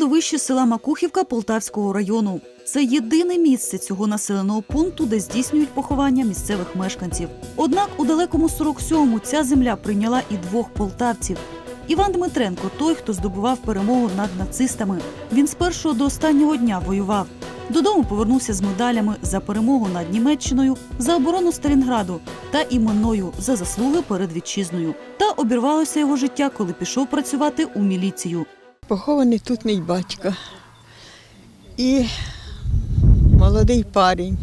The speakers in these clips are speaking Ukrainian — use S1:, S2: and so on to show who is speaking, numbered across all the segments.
S1: Кладовище села Макухівка Полтавського району. Це єдине місце цього населеного пункту, де здійснюють поховання місцевих мешканців. Однак у далекому 47-му ця земля прийняла і двох полтавців. Іван Дмитренко той, хто здобував перемогу над нацистами. Він з першого до останнього дня воював. Додому повернувся з медалями за перемогу над Німеччиною, за оборону Сталінграду та іменною за заслуги перед вітчизною. Та обірвалося його життя, коли пішов працювати у міліцію.
S2: Похований тут мій батько. І молодий парень.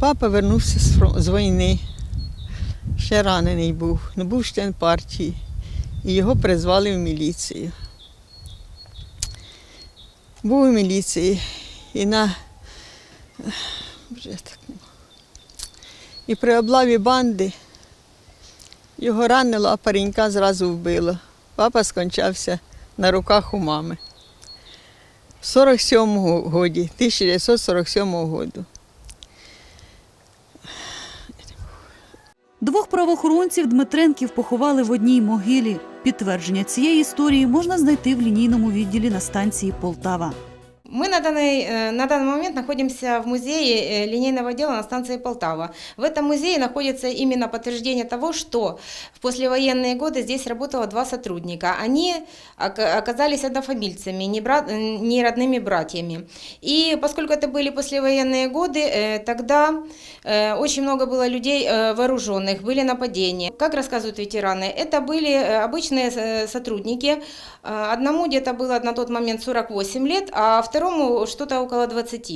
S2: Папа вернувся з, війни. Ще ранений був, не був член партії. І його призвали в міліцію. Був у міліції і на вже так. І при облаві банди його ранило, а паренька зразу вбило. Папа скончався на руках у мами. В 47-му годі, 1947 году.
S1: Двох правоохоронців Дмитренків поховали в одній могилі. Підтвердження цієї історії можна знайти в лінійному відділі на станції Полтава.
S3: Мы на данный, э, на данный момент находимся в музее э, линейного дела на станции Полтава. В этом музее находится именно подтверждение того, что в послевоенные годы здесь работало два сотрудника. Они ока- оказались однофамильцами, не, брат, э, не родными братьями. И поскольку это были послевоенные годы, тогда очень много было людей вооруженных, были нападения. Как рассказывают ветераны, это были обычные сотрудники, Одному где-то было на тот момент 48 лет, а второму что-то около 20.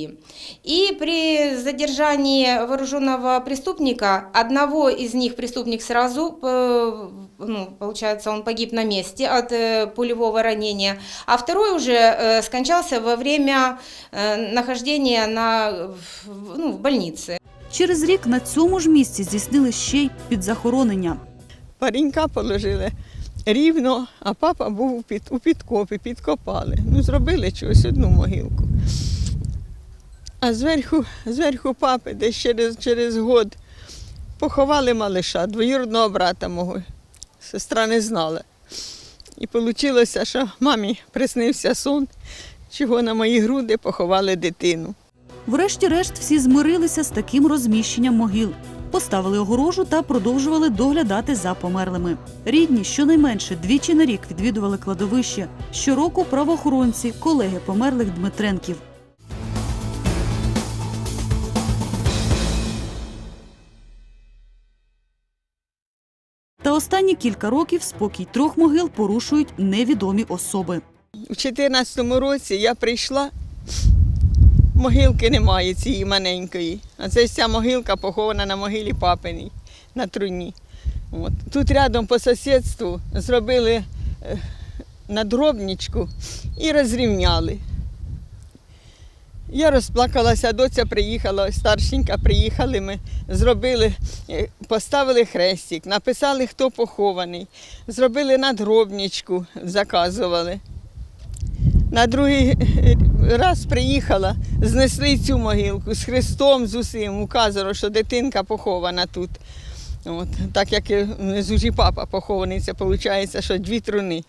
S3: И при задержании вооруженного преступника, одного из них преступник сразу, э, ну, получается, он погиб на месте от э, пулевого ранения, а второй уже э, скончался во время э, нахождения на, в- ну, в больнице.
S1: Через рік на цьому ж місці здійснили ще й підзахоронення.
S2: Паренька положили рівно, а папа був під, у підкопі, підкопали. Ну, зробили чогось одну могилку. А зверху, зверху папи, десь через, через год, поховали малиша, двоюродного брата мого. Сестра не знала. І вийшло, що мамі приснився сон, чого на мої груди поховали дитину.
S1: Врешті-решт всі змирилися з таким розміщенням могил. Поставили огорожу та продовжували доглядати за померлими. Рідні щонайменше двічі на рік відвідували кладовище. Щороку правоохоронці, колеги померлих Дмитренків. Та останні кілька років спокій трьох могил порушують невідомі особи.
S2: У 2014 році я прийшла, могилки немає цієї маленької. А це ця могилка похована на могилі папиній, на труні. От. Тут рядом по сусідству зробили е, надробничку і розрівняли. Я розплакалася, доця приїхала, старшенька приїхали ми, зробили, е, поставили хрестик, написали, хто похований, зробили надгробничку, заказували. На другий раз приїхала, знесли цю могилку з хрестом, з усім, указано, що дитинка похована тут. От, так як і внизу папа похований, це виходить, що дві труни.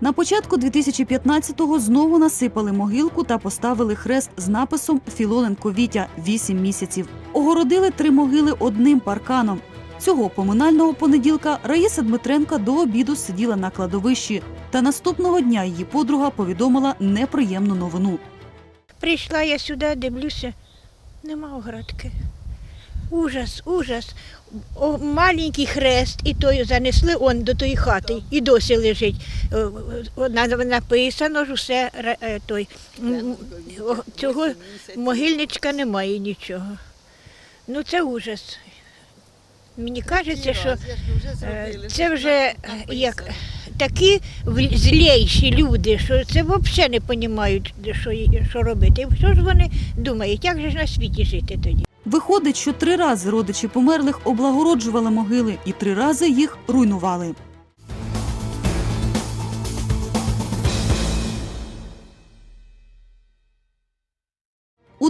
S1: На початку 2015-го знову насипали могилку та поставили хрест з написом Філоненко Вітя 8 місяців. Огородили три могили одним парканом. Цього поминального понеділка Раїса Дмитренка до обіду сиділа на кладовищі. Та наступного дня її подруга повідомила неприємну новину.
S4: Прийшла я сюди, дивлюся, нема оградки. Ужас, ужас. О, маленький хрест, і той занесли он до тої хати, і досі лежить. Е, Написано ж усе е, той. Цього могильничка немає нічого. Ну це ужас. Мені кажеться, що е, це вже як такі злейші люди, що це взагалі не розуміють, що, що робити. І Що ж вони думають, як же ж на світі жити тоді?
S1: Виходить, що три рази родичі померлих облагороджували могили і три рази їх руйнували.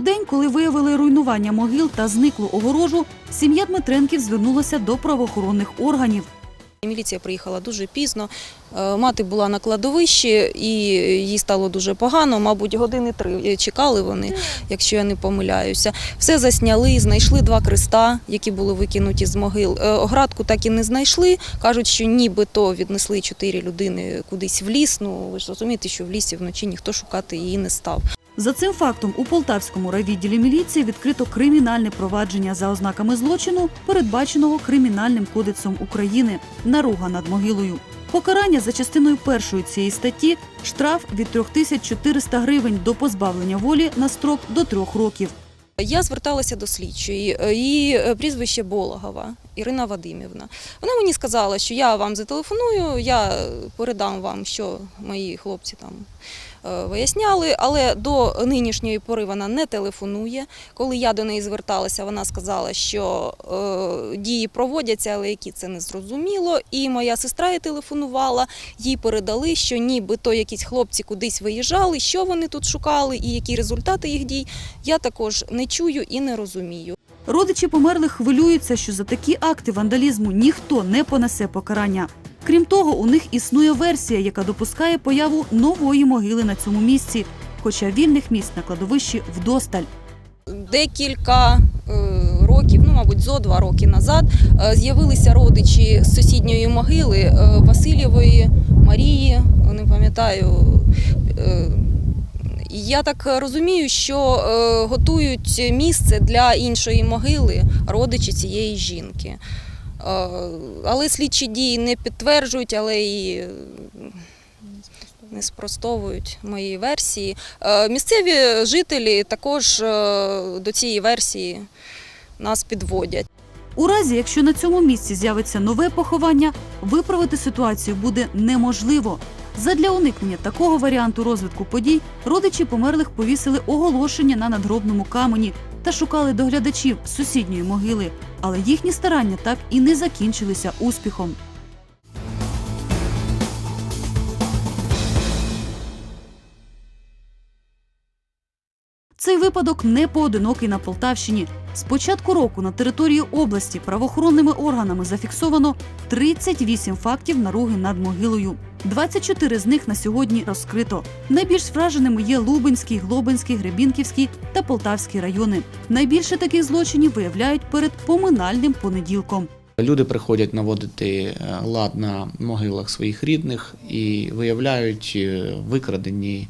S1: День, коли виявили руйнування могил та зниклу огорожу, сім'я Дмитренків звернулася до правоохоронних органів.
S5: Міліція приїхала дуже пізно. Е, Мати була на кладовищі і їй стало дуже погано. Мабуть, години три чекали вони, якщо я не помиляюся. Все засняли, знайшли два креста, які були викинуті з могил. Е, Оградку так і не знайшли. Кажуть, що нібито віднесли чотири людини кудись в ліс. Ну ви ж розумієте, що в лісі вночі ніхто шукати її не став.
S1: За цим фактом у Полтавському райвідділі міліції відкрито кримінальне провадження за ознаками злочину, передбаченого Кримінальним кодексом України наруга над могилою. Покарання за частиною першої цієї статті штраф від 3400 гривень до позбавлення волі на строк до трьох років.
S5: Я зверталася до слідчої, е, її е, прізвище Болохова Ірина Вадимівна. Вона мені сказала, що я вам зателефоную, я передам вам, що мої хлопці там е, виясняли, але до нинішньої пори вона не телефонує. Коли я до неї зверталася, вона сказала, що е, дії проводяться, але які це не зрозуміло. І моя сестра їй телефонувала, їй передали, що нібито якісь хлопці кудись виїжджали, що вони тут шукали і які результати їх дій. Я також не чую і не розумію.
S1: Родичі померлих хвилюються, що за такі акти вандалізму ніхто не понесе покарання. Крім того, у них існує версія, яка допускає появу нової могили на цьому місці, хоча вільних місць на кладовищі вдосталь.
S5: Декілька е, років, ну мабуть, зо два роки назад, е, з'явилися родичі з сусідньої могили е, Васильєвої Марії. Не пам'ятаю. Я так розумію, що готують місце для іншої могили родичі цієї жінки. Але слідчі дії не підтверджують, але і е, не спростовують моєї версії. Е, Місцеві жителі також е, до цієї версії нас підводять.
S1: У разі, якщо на цьому місці з'явиться нове поховання, виправити ситуацію буде неможливо. Задля уникнення такого варіанту розвитку подій родичі померлих повісили оголошення на надгробному камені та шукали доглядачів сусідньої могили, але їхні старання так і не закінчилися успіхом. Цей випадок не поодинокий на Полтавщині. З початку року на території області правоохоронними органами зафіксовано 38 фактів наруги над могилою. 24 з них на сьогодні розкрито. Найбільш враженими є Лубенський, Глобинський, Гребінківський та Полтавський райони. Найбільше таких злочинів виявляють перед поминальним понеділком.
S6: Люди приходять наводити е, лад на могилах своїх рідних і виявляють е, викрадені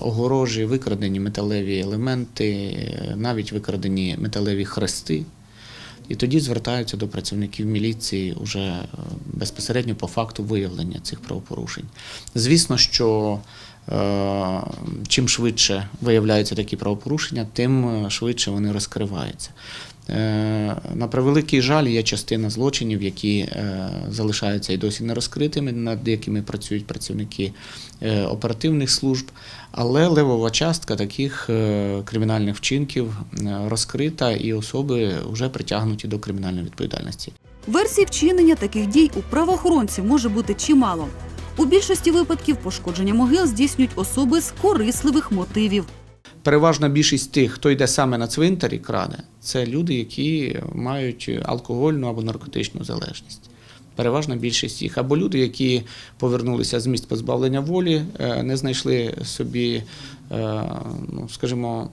S6: огорожі, викрадені металеві елементи, е, навіть викрадені металеві хрести. І тоді звертаються до працівників міліції уже е, безпосередньо по факту виявлення цих правопорушень. Звісно, що е, чим швидше виявляються такі правопорушення, тим е, швидше вони розкриваються. Е, На превеликий жаль, є частина злочинів, які е, залишаються і досі не розкритими, над якими працюють працівники е, оперативних служб. Але левова частка таких кримінальних вчинків розкрита, і особи вже притягнуті до кримінальної відповідальності.
S1: Версій вчинення таких дій у правоохоронців може бути чимало. У більшості випадків пошкодження могил здійснюють особи з корисливих мотивів.
S6: Переважна більшість тих, хто йде саме на цвинтар і краде, це люди, які мають алкогольну або наркотичну залежність. Переважна більшість їх або люди, які повернулися з місць позбавлення волі, е, не знайшли собі, е, ну скажімо,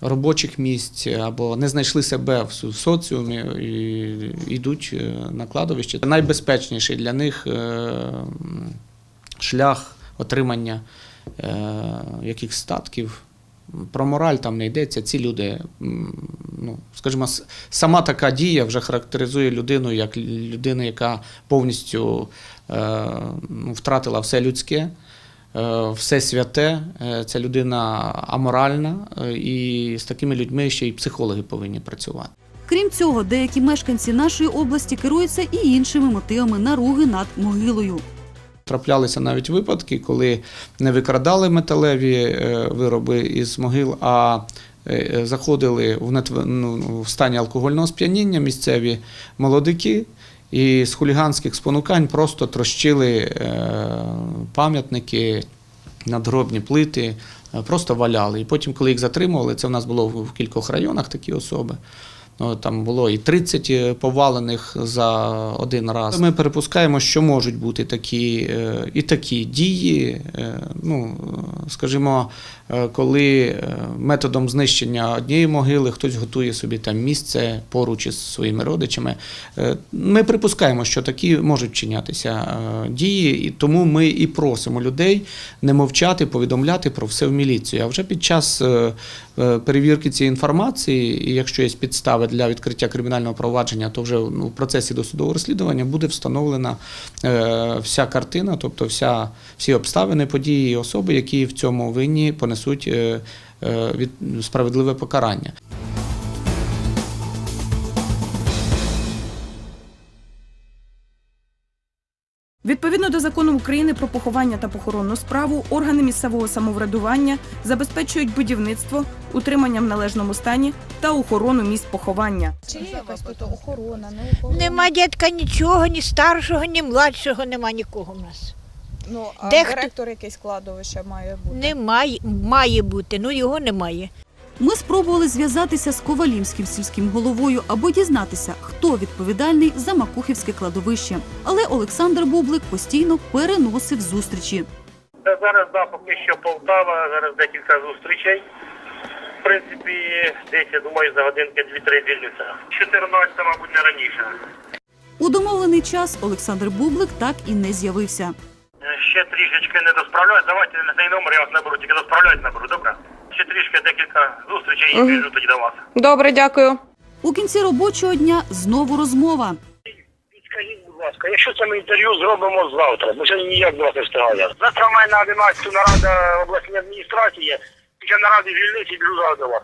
S6: робочих місць або не знайшли себе в соціумі і йдуть е, на кладовище. Найбезпечніший для них шлях отримання е, якихось статків. Про мораль там не йдеться. Ці люди, ну скажімо, сама така дія вже характеризує людину як людину, яка повністю е, ну, втратила все людське, е, все святе. Ця людина аморальна, і з такими людьми ще й психологи повинні працювати.
S1: Крім цього, деякі мешканці нашої області керуються і іншими мотивами наруги над могилою.
S6: Траплялися навіть випадки, коли не викрадали металеві е, вироби із могил, а е, заходили в, ну, в стані алкогольного сп'яніння місцеві молодики і з хуліганських спонукань просто трощили е, пам'ятники, надгробні плити, просто валяли. І потім, коли їх затримували, це в нас було в кількох районах такі особи. Ну, Там було і 30 повалених за один раз. Ми припускаємо, що можуть бути такі е, і такі дії. е, Ну, е, скажімо, е, коли е, методом знищення однієї могили хтось готує собі там місце поруч із своїми родичами. Е, Ми припускаємо, що такі можуть вчинятися е, дії, і тому ми і просимо людей не мовчати, повідомляти про все в міліцію. А вже під час е, е, перевірки цієї інформації, і якщо є підстави для відкриття кримінального провадження, то вже ну, в процесі досудового розслідування буде встановлена е, вся картина, тобто вся, всі обставини події і особи, які в цьому винні понесуть е, е, від справедливе покарання.
S7: Відповідно до закону України про поховання та похоронну справу, органи місцевого самоврядування забезпечують будівництво, утримання в належному стані та охорону місць поховання.
S8: Чи є якась тут охорона, не охорона?
S4: Нема дітка нічого, ні старшого, ні младшого, нема нікого в нас.
S8: Ну, а
S4: Дехто-
S8: директор якийсь кладовища має бути.
S4: Немає, має бути, ну його немає.
S1: Ми спробували зв'язатися з ковалівським сільським головою або дізнатися, хто відповідальний за Макухівське кладовище. Але Олександр Бублик постійно переносив зустрічі.
S9: Та зараз да, поки що Полтава, зараз декілька зустрічей. В принципі, десь, я думаю, за годинки 2-3 звільниться. 14, мабуть, не раніше.
S1: У домовлений час Олександр Бублик так і не з'явився.
S9: Е, Ще трішечки не досправляють. Давайте на цей номер я вас наберу, тільки досправляють наберу, добре? Ще трішки декілька зустрічей і біжу тоді до вас.
S5: Добре, дякую.
S1: У кінці робочого дня знову розмова.
S9: Скажіть, будь ласка, якщо це ми інтерв'ю зробимо завтра, бо сьогодні ніяк до вас не встигає. Завтра в мене на 11 нарада обласної адміністрації. Після наради звільниться і біжу до вас.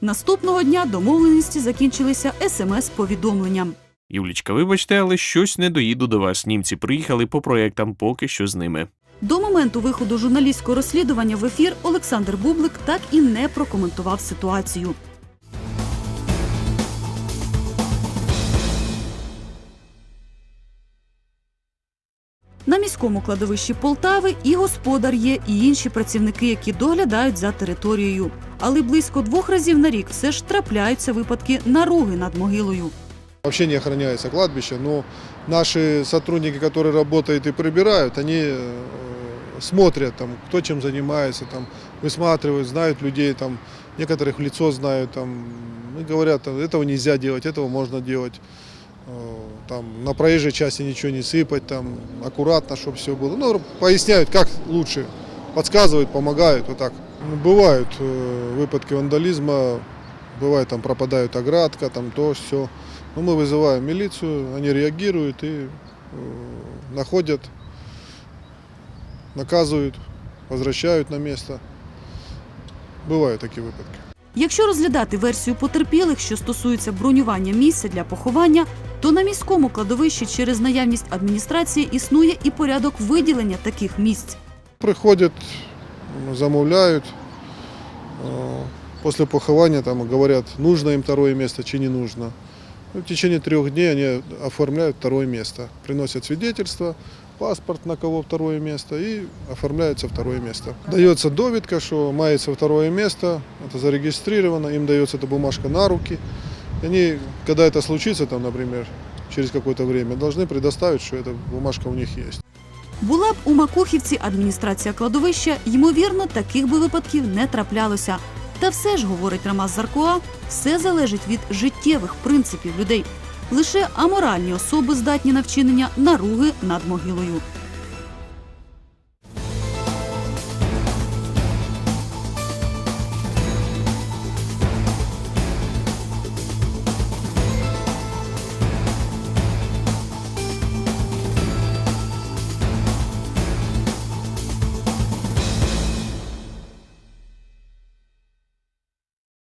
S1: Наступного дня домовленості закінчилися смс-повідомленням.
S10: Юлічка, вибачте, але щось не доїду до вас. Німці приїхали по проектам поки що з ними.
S1: До моменту виходу журналістського розслідування в ефір Олександр Бублик так і не прокоментував ситуацію. На міському кладовищі Полтави і господар є, і інші працівники, які доглядають за територією. Але близько двох разів на рік все ж трапляються випадки наруги над могилою.
S11: Вообще не охраняется кладбище, но наши сотрудники, которые работают и прибирают, они э, смотрят, там, кто чем занимается, там, высматривают, знают людей, там, некоторых лицо знают, там, и говорят, там, этого нельзя делать, этого можно делать. Э, Там, на проезжей части ничего не сыпать, там, аккуратно, чтобы все было. Ну, поясняют, как лучше, подсказывают, помогают, вот так. Ну, Бывают э, выпадки вандализма, бывает там пропадает оградка, там то, все. Но мы вызываем милицию, они реагируют и э, находят, наказывают, возвращают на место. Бывают такие выпадки.
S1: Якщо розглядати версію потерпілих, що стосується бронювання місця для поховання, то на міському кладовищі через наявність адміністрації існує і порядок виділення таких місць.
S11: Приходят, м, замовляют, э, после похования там говорят, нужно им второе место, чи не нужно. Ну, в течение трех дней они оформляют второе место, приносят свидетельство, паспорт на кого второе место и оформляется второе место. Дается довідка, что мается второе место, это зарегистрировано, им дается эта бумажка на руки. И они, когда это случится, там, например, через какое-то время, должны предоставить, что эта бумажка у них есть.
S1: Була б у Макухівці адміністрація кладовища, ймовірно, таких би випадків не траплялося. Та все ж, говорить Рамаз Заркоа, все залежить від життєвих принципів людей. Лише аморальні особи здатні на вчинення наруги над могилою.